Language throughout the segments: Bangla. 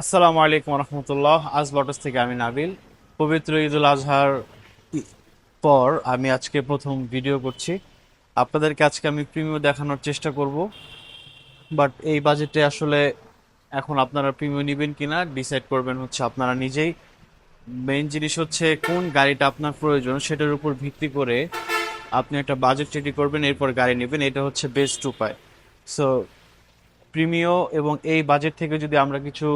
আসসালামু আলাইকুম রহমতুল্লাহ। আজ বটস থেকে আমি নাবিল। পবিত্র ঈদুল আজহার পর আমি আজকে প্রথম ভিডিও করছি। আপনাদেরকে আজকে আমি প্রিমিয় দেখানোর চেষ্টা করব। বাট এই বাজেটে আসলে এখন আপনারা প্রিমিয় নেবেন কিনা ডিসাইড করবেন হচ্ছে আপনারা নিজেই। মেইন জিনিস হচ্ছে কোন গাড়িটা আপনার প্রয়োজন, সেটার উপর ভিত্তি করে আপনি একটা বাজেট রেডি করবেন, এরপর গাড়ি নেবেন। এটা হচ্ছে বেস্ট উপায়। সো প্রিমিয় এবং এই বাজেট থেকে যদি আমরা কিছু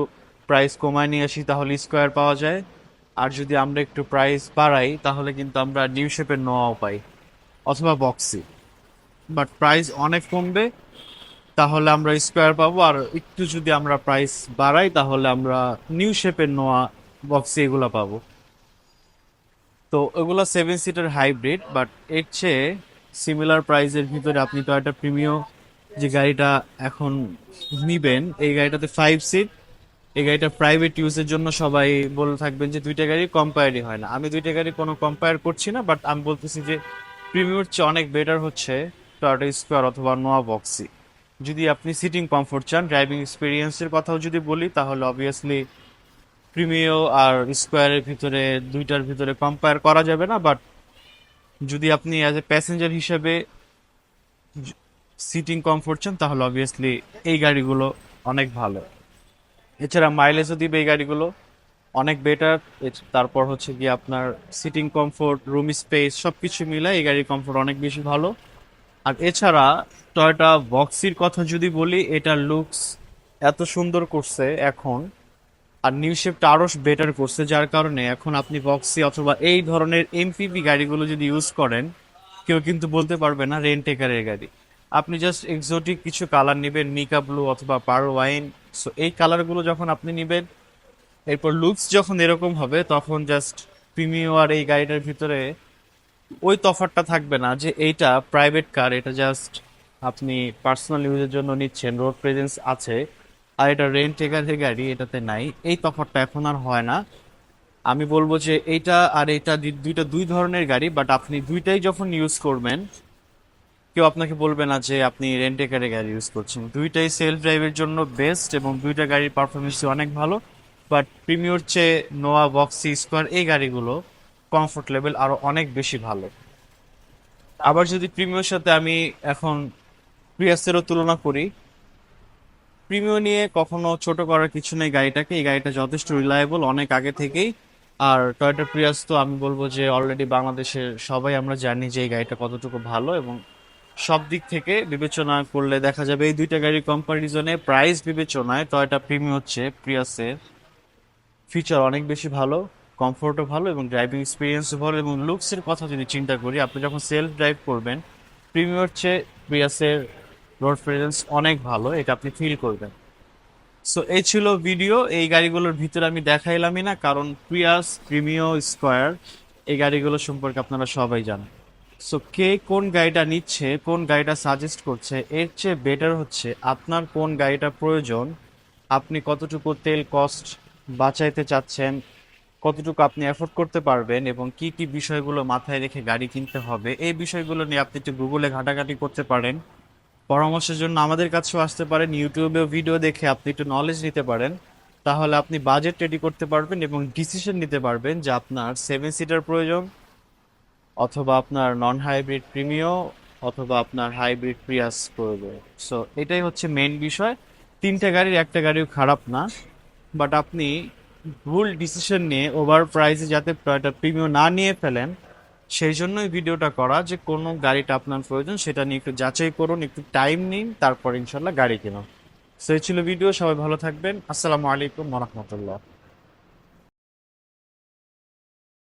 প্রাইস কমায় নিয়ে আসি, তাহলে স্কোয়ার পাওয়া যায়। আর যদি আমরা একটু প্রাইস বাড়াই, তাহলে কিন্তু আমরা নিউ শেপের নোয়াও পাই, অথবা বক্সি বাট প্রাইস অনেক কমবে, তাহলে আমরা স্কোয়ার পাবো। আর একটু যদি আমরা প্রাইস বাড়াই, তাহলে আমরা নিউ শেপের নোয়া বক্সি এগুলো পাবো। তো ওগুলো সেভেন সিটার হাইব্রিড বাট এর চেয়ে সিমিলার প্রাইসের ভিতরে আপনি তো একটা প্রিমিয় যে গাড়িটা এখন নিবেন, এই গাড়িটাতে ফাইভ সিট এই গাড়িটা প্রাইভেট ইউজের জন্য সবাই বলে থাকবেন যে দুইটা গাড়ি কম্পায়ারই হয় না। আমি দুইটা গাড়ি কোনো কম্পায়ার করছি না বাট আমি বলতেছি যে প্রিমিয়র চেয়ে অনেক বেটার হচ্ছে টয়োটা স্কোয়ার অথবা নোয়া বক্সি যদি আপনি সিটিং কমফোর্ট চান ড্রাইভিং এক্সপিরিয়েন্সের কথাও যদি বলি, তাহলে অবভিয়াসলি প্রিমিও আর স্কোয়ারের ভিতরে দুইটার ভিতরে কম্পেয়ার করা যাবে না বাট যদি আপনি অ্যাজ এ প্যাসেঞ্জার হিসেবে সিটিং কমফোর্ট চান, তাহলে অবভিয়াসলি এই গাড়িগুলো অনেক ভালো। এছাড়া মাইলেজও দিবে এই গাড়িগুলো। অনেক বেটার তারপর হচ্ছে কি আপনার সিটিং কমফোর্ট রুম স্পেস সব কিছু মিলে এই গাড়ির কমফোর্ট অনেক বেশি ভালো। আর এছাড়া টয়টা বক্সির কথা যদি বলি, এটা লুকস এত সুন্দর করছে এখন। আর নিউ শেপটা আরও বেটার করছে, যার কারণে এখন আপনি বক্সি অথবা এই ধরনের এমপিভি গাড়িগুলো যদি ইউজ করেন, কেউ কিন্তু বলতে পারবে না রেন্ট টেকারের গাড়ি। আপনি জাস্ট এক্সোটিক কিছু কালার নেবেন মিকা ব্লু অথবা পার ওয়াইন সো এই কালারগুলো যখন আপনি নেবেন, এরপর লুকস যখন এরকম হবে, তখন জাস্ট প্রিমিও আর এই গাড়িটার ভিতরে ওই তফাৎটা থাকবে না যে এইটা প্রাইভেট কার এটা জাস্ট আপনি পার্সোনাল ইউজের জন্য নিচ্ছেন রোড প্রেজেন্স আছে, আর এটা রেন্ট টেকারের গাড়ি, এটাতে নাই। এই তফাৎটা এখন আর হয় না। আমি বলব যে এইটা আর এটা দুইটা দুই ধরনের গাড়ি বাট আপনি দুইটাই যখন ইউজ করবেন কেউ আপনাকে বলবে না যে আপনি রেন্ট টেকারের গাড়ি ইউজ করছেন। দুইটাই সেলফ ড্রাইভের জন্য বেস্ট এবং দুইটা গাড়ির পারফরমেন্স অনেক ভালো বাট প্রিমিয়র চেয়ে নোয়া বক্সি স্কোয়ার এই গাড়িগুলো কমফোর্ট লেভেল আরও অনেক বেশি ভালো। আবার যদি প্রিমিয়র সাথে আমি এখন প্রিয়াসেরও তুলনা করি প্রিমিয় নিয়ে কখনো ছোট করার কিছু নেই গাড়িটাকে, এই গাড়িটা যথেষ্ট রিলায়েবল অনেক আগে থেকেই। আর টয়োটা প্রিয়াস তো আমি বলব যে অলরেডি বাংলাদেশের সবাই আমরা জানি যে এই গাড়িটা কতটুকু ভালো এবং সব দিক থেকে বিবেচনা করলে দেখা যাবে এই দুইটা গাড়ির কম্পারিজনে প্রাইস বিবেচনায় টয়োটা প্রিমিয় হচ্ছে প্রিয়াসের ফিচার অনেক বেশি ভালো কমফোর্টও ভালো এবং ড্রাইভিং এক্সপিরিয়েন্সও ভালো এবং লুকসের কথা যদি চিন্তা করি, আপনি যখন সেলফ ড্রাইভ করবেন প্রিমিয়র চেয়ে প্রিয়াসের রোড প্রেজেন্স অনেক ভালো, এটা আপনি ফিল করবেন। সো এই ছিল ভিডিও এই গাড়িগুলোর ভিতরে আমি দেখাইলামই না, কারণ প্রিয়াস প্রিমিও স্কোয়ার এই গাড়িগুলো সম্পর্কে আপনারা সবাই জানেন। সো কে কোন গাড়িটা নিচ্ছে, কোন গাড়িটা সাজেস্ট করছে, এর চেয়ে বেটার হচ্ছে আপনার কোন গাড়িটা প্রয়োজন, আপনি কতটুকু তেল কস্ট বাঁচাইতে চাচ্ছেন, কতটুকু আপনি অ্যাফোর্ড করতে পারবেন এবং কি কি বিষয়গুলো মাথায় রেখে গাড়ি কিনতে হবে, এই বিষয়গুলো নিয়ে আপনি একটু গুগলে ঘাটাঘাটি করতে পারেন। পরামর্শের জন্য আমাদের কাছেও আসতে পারেন ইউটিউবেও ভিডিও দেখে আপনি একটু নলেজ নিতে পারেন। তাহলে আপনি বাজেট রেডি করতে পারবেন এবং ডিসিশন নিতে পারবেন যে আপনার সেভেন সিটার প্রয়োজন অথবা আপনার নন হাইব্রিড প্রিমিও অথবা আপনার হাইব্রিড প্রিয়াস প্রয়োজন সো এটাই হচ্ছে মেইন বিষয়। তিনটা গাড়ির একটা গাড়িও খারাপ না। বাট আপনি ভুল ডিসিশন নিয়ে ওভার প্রাইসে যাতে প্রিমিও না নিয়ে ফেলেন, সেই জন্যই ভিডিওটা করা যে কোনো গাড়িটা আপনার প্রয়োজন, সেটা নিয়ে একটু যাচাই করুন, একটু টাইম নিন, তারপর ইনশাল্লাহ গাড়ি কিনুন। সো এই ছিল ভিডিও সবাই ভালো থাকবেন। আসসালামু আলাইকুম রহমতুল্লাহ।